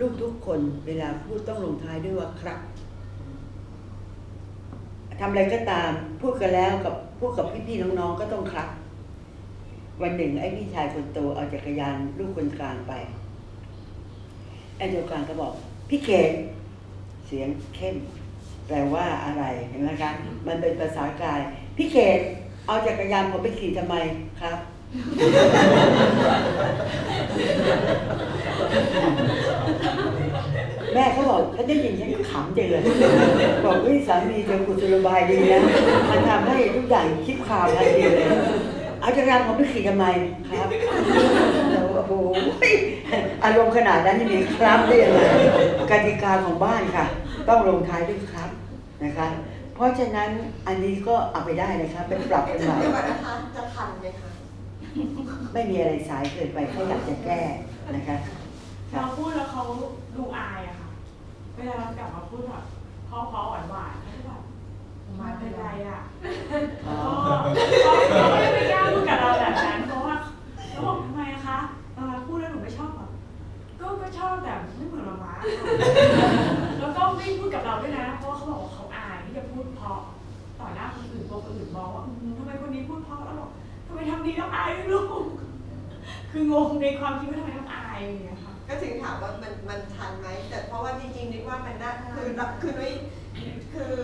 ลูกทุกคนเวลาพูดต้องลงท้ายด้วยว่าครับทำอะไรก็ตามพูดกันแล้วกับพูดกับพี่ๆน้องๆก็ต้องครับ วันหนึ่งไอ้พี่ชายคนโตเอาจักรยานลูกคนกลางไปไอ้ตัวกลางก็บอก พี่เกดเสียงเข้ม แปลว่าอะไรเห็นไหมคะมันเป็นภาษากาย พี่เกดเอาจักรยานผมไปขี่ทำไมครับ แม่เขาบอกเขาได้ยินฉันขำจังเลยบอกเฮ้ยสามีเธอกุศโลบายดีนะมันทำให้ทุกอย่างคิดข่าวทันทีเลยเอาจักรยานผมไปขี่ทำไมครับเราโอ้โหอารมณ์ขนาดนั้นยังมีครับได้ยังไงกติกาของบ้านค่ะ ต้องลงท้ายด้วยครับนะคะ เพราะฉะนั้นอันนี้ก็เอาไปได้นะครับเป็นปรับเป็นใหม่เดี๋ยวก่อนนะคะจะทันไหมคะไม่มีอะไรสายเกินไปเขาอยากจะแก้นะคะครัเราบพูดแล้วเขาดูอายอะค่ะ เวลาเรากลับมาพูดแบบเพราะๆหวานๆเขาจะแบบมาเป็นไรอะอ๋อ ก็เขาไม่ได้ไปกล้าพูดกับเราแบบนั้นเพราะว่าเขาบอกทำไมอะคะเวลาพูดแล้วหนูไม่ชอบเหรอก็ก็ชอบแต่ไม่เหมือนมาม่าแล้วก็ไม่พูดกับเราด้วยนะ เพราะว่าเขาบอกว่าเขาอายที่จะพูดเพราะต่อหน้าคนอื่นตัวคนอื่นมองว่าอืมทำไมคนนี้พูดเพราะแล้วบอกทำไมทำดีต้องอายด้วยลูกคืองงในความคิดว่าทำไมต้องอายอย่างเงี้ยค่ะ ก็ถึงถามว่ามันมันทันไหมแต่เพราะว่าจริงๆนึกว่ามันน่าคือคือนุ้ยคือ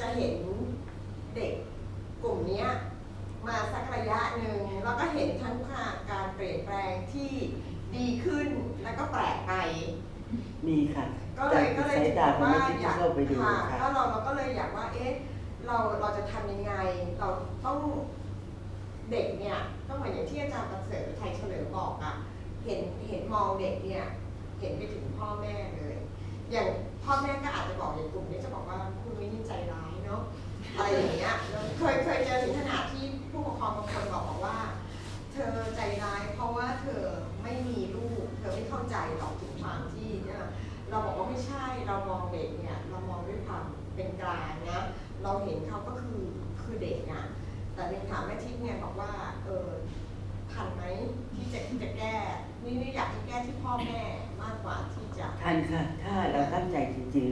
จะเห็นเด็กกลุ่มเนี้ยมาสักระยะหนึ่งแล้วก็เห็นทั้งการเปลี่ยนแปลงที่ดีขึ้นแล้วก็แปลกไปมีค่ะ ก็เลยก็เลยสายตาของว่าแม่ทิพย์อยากเข้าไปดูค่ะค่ะก็เราเราก็เลยอยากว่าเอ๊ะเราเราจะทำยังไง เราต้องเด็กเนี่ยก็เหมือนอย่างที่อาจารย์ประเสริฐไทยเฉลิมบอกอะ เห็นเห็นมองเด็กเนี่ยเห็นไปถึงพ่อแม่เลย อย่างพ่อแม่ก็อาจจะบอกอย่างกลุ่มนี้จะบอกว่าคุณวินิจใจร้ายเนาะอะไรอย่างเงี้ยเคยเคยเจอถึงขนาดที่ผู้ปกครองบางคนบอกบอกว่า เธอใจร้ายเพราะว่าเธอไม่มีลูก เธอไม่เข้าใจหรอกถึงความที่เนี่ยเราบอกว่าไม่ใช่เรามองเด็กเนี่ยเรามองด้วยความเป็นกลางนะเราเห็นเขาก็คือคือเด็กอะแต่เรียนถามแม่ทิพย์เนี่ยบอกว่าเออทันไหมที่จะที่จะ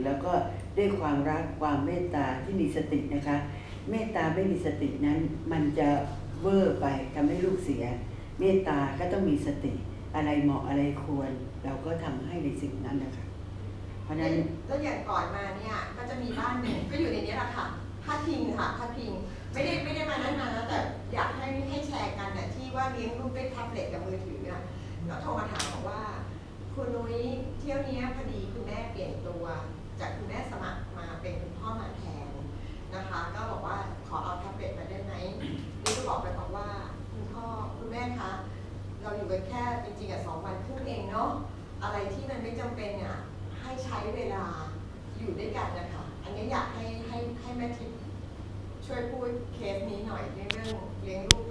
แล้วก็ด้วยความรักความเมตตาที่มีสตินะคะ เมตตาไม่มีสตินั้นมันจะเวอร์ไปทำให้ลูกเสีย เมตตาก็ต้องมีสติอะไรเหมาะอะไรควร เราก็ทำให้ในสิ่งนั้นนะคะ เพราะฉะนั้นแล้วอย่างก่อนมาเนี่ยก็จะมีบ้านหนึ่งก็อยู่ในนี้แหละค่ะพัดพิงค่ะพัดพิงไม่ได้ไม่ได้มานั้นมานะแต่อยากให้ให้แชร์กันน่ะที่ว่าเลี้ยงลูกด้วยแท็บเล็ตกับมือถือเนี่ยแล้วโทรมาถามบอกว่า คุณนุ้ยเที่ยวนี้พอดีคุณแม่เปลี่ยนตัว จากคุณแม่สมัครมาเป็นคุณพ่อมาแทนนะคะ ก็บอกว่าขอเอาแท็บเล็ตมาได้ไหมนี่ก็บอกไปบอกว่าคุณพ่อคุณแม่คะเราอยู่กันแค่จริงๆอะสองวันครึ่งเองเนาะอะไรที่มันไม่จำเป็นอะให้ใช้เวลาอยู่ด้วยกันนะคะอันนี้อยากให้ให้ให้แม่ทิพย์ช่วยพูดเคสนี้หน่อยในเรื่องเลี้ยงลูก